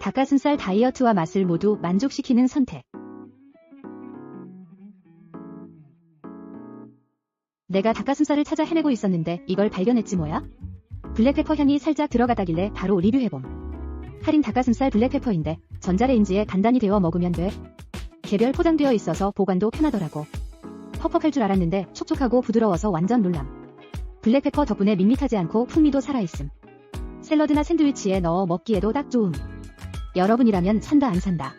닭가슴살 다이어트와 맛을 모두 만족시키는 선택. 내가 닭가슴살을 찾아 헤매고 있었는데 이걸 발견했지 뭐야? 블랙페퍼 향이 살짝 들어가다길래 바로 리뷰해봄. 할인 닭가슴살 블랙페퍼인데 전자레인지에 간단히 데워 먹으면 돼. 개별 포장되어 있어서 보관도 편하더라고. 퍽퍽할 줄 알았는데 촉촉하고 부드러워서 완전 놀람. 블랙페퍼 덕분에 밋밋하지 않고 풍미도 살아있음. 샐러드나 샌드위치에 넣어 먹기에도 딱 좋음. 여러분이라면 산다 안 산다.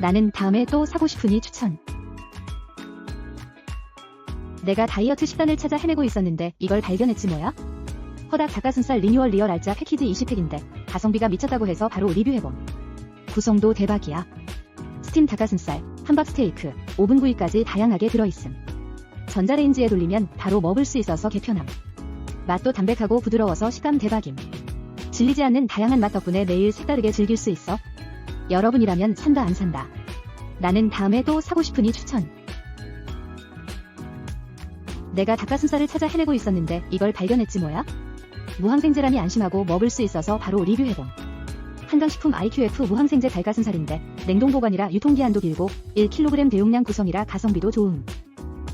나는 다음에 또 사고 싶으니 추천. 내가 다이어트 식단을 찾아 헤매고 있었는데 이걸 발견했지 뭐야? 허닥 닭가슴살 리뉴얼 리얼 알짜 패키지 20팩인데 가성비가 미쳤다고 해서 바로 리뷰해봄. 구성도 대박이야. 스팀 닭가슴살, 함박 스테이크, 오븐 구이까지 다양하게 들어있음. 전자레인지에 돌리면 바로 먹을 수 있어서 개편함. 맛도 담백하고 부드러워서 식감 대박임. 질리지 않는 다양한 맛 덕분에 매일 색다르게 즐길 수 있어. 여러분이라면 산다 안 산다. 나는 다음에 또 사고 싶으니 추천. 내가 닭가슴살을 찾아 헤매고 있었는데 이걸 발견했지 뭐야? 무항생제라니 안심하고 먹을 수 있어서 바로 리뷰해봄. 한강식품 IQF 무항생제 닭가슴살인데 냉동 보관이라 유통기한도 길고 1kg 대용량 구성이라 가성비도 좋음.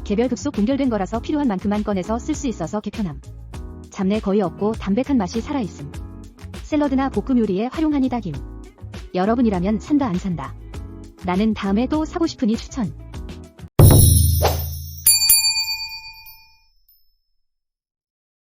개별 급속 분결된 거라서 필요한 만큼만 꺼내서 쓸 수 있어서 개편함. 잡내 거의 없고 담백한 맛이 살아있음. 샐러드나 볶음 요리에 활용하니 딱임. 여러분이라면 산다 안 산다. 나는 다음에 또 사고 싶으니 추천.